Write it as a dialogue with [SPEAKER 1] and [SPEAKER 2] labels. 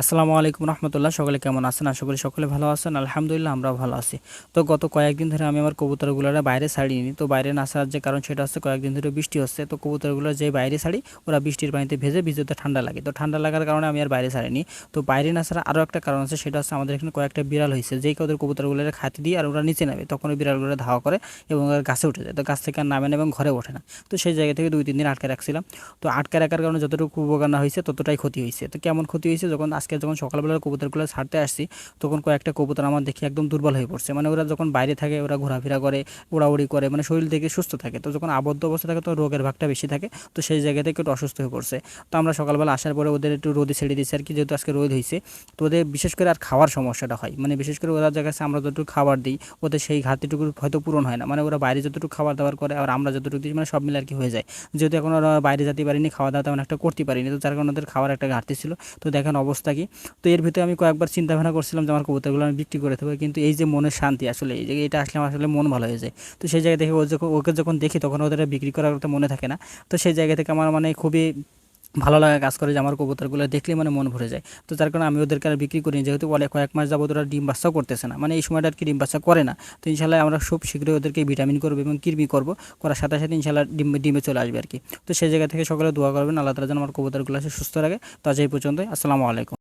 [SPEAKER 1] আসসালামু আলাইকুম রহমতুল্লাহ, সকলে কেমন আছেন? আশা করি সকলে ভালো আছেন। আলহামদুলিল্লাহ, আমরাও ভালো আছি। তো গত কয়েকদিন ধরে আমি আমার কবুতরগুলোরা বাইরে ছাড়িনি। তো বাইরে না ছাড়ার যে কারণ সেটা হচ্ছে কয়েকদিন ধরে বৃষ্টি হচ্ছে। তো কবুতরগুলো যে বাইরে ছাড়ি, ওরা বৃষ্টির পানিতে ভেজে ভিজতে ঠান্ডা লাগে। তো ঠান্ডা লাগার কারণে আমি আর বাইরে ছাড়িনি। তো বাইরে না ছাড়া আরও একটা কারণ আছে, সেটা হচ্ছে আমাদের এখানে কয়েকটা বিড়াল হয়েছে। যেই ওদের কবুতরগুলো খাতি দিয়ে আর ওরা নিচে নামে, তখন ওই বিড়ালগুলো ধাওয়া করে এবং গাছে উঠে যায়। তো গাছ থেকে আর নামে না এবং ঘরে ওঠে না। তো সেই জায়গা থেকে দুই, তিন দিন আটকে রাখছিলাম। তো আটকে রাখার কারণে যতটুকু উপকার না হয়েছে, ততটাই ক্ষতি হয়েছে। তো কেমন ক্ষতি হয়েছে, যখন আজকে যখন সকালবেলা কবুতরগুলো ছাড়তে আসছি, তখন কয়েকটা কবুতর আমার দেখি একদম দুর্বল হয়ে পড়ছে। মানে ওরা যখন বাইরে থাকে, ওরা ঘোরাফেরা করে উড়াউড়ি করে মানে শরীর থেকে সুস্থ থাকে। তো যখন আবদ্ধ অবস্থা থাকে, তো রোগের ভাগটা বেশি থাকে। তো সেই জায়গা থেকে একটু অসুস্থ হয়ে পড়ছে। তো আমরা সকালবেলা আসার পরে ওদের একটু রোদে ছেড়ে দিচ্ছি আর কি, যেহেতু আজকে রোদ হয়েছে। তো ওদের বিশেষ করে আর খাওয়ার সমস্যাটা হয়। মানে বিশেষ করে ওরা জায়গায় আমরা যতটুকু খাবার দিই, ওদের সেই ঘাটতিটুকু হয়তো পূরণ হয় না। মানে ওরা বাইরে যতটুকু খাবার দাবার করে, আর আমরা যতটুকু দিই মানে সব মিলে আর কি হয়ে যায়। যেহেতু এখন ওরা বাইরে যেতে পারিনি, খাওয়া দাওয়া তেমন একটা করতে পারিনি। তো যার কারণে ওদের খাওয়ার একটা ঘাটতি ছিল। তো দেখেন অবস্থা কি তো এর ভিতরে আমি কয়েকবার চিন্তা ভাবনা করছিলাম যে আমার কবুতরগুলো আমি বিক্রি করে দেবো কিন্তু এই যে মনের শান্তি আসলে, এই যে এটা আসলে আমার আসলে মন ভালো হয়ে যায়। তো সেই জায়গা থেকে ও যখন ওকে যখন দেখি তখন ওদের বিক্রি করার কথা মনে থাকে না। তো সেই জায়গা থেকে আমার মানে খুবই ভালো লাগা কাজ করে যে আমার কবুতরগুলো দেখলে মানে মন ভরে যায়। তো যার কারণে আমি ওদেরকে আর বিক্রি করি যেহেতু বলে কয়েক মাস যাবত ওরা ডিম বাচ্চাও করতেছে না। মানে এই সময়টা আর কি ডিম বাচ্চা করে না। তো ইনশাল্লাহ আমরা খুব শীঘ্রই ওদেরকে ভিটামিন করব এবং কৃমি করব। করার সাথে সাথে ইনশাল্লাহ ডিম, ডিমে চলে আসবে আর কি। তো সেই জায়গা থেকে সকলে দোয়া করবেন, আল্লাহ তালা যেন আমার কবুতরগুলো সুস্থ রাখে। তো আজ এই পর্যন্তই। আসসালামু আলাইকুম।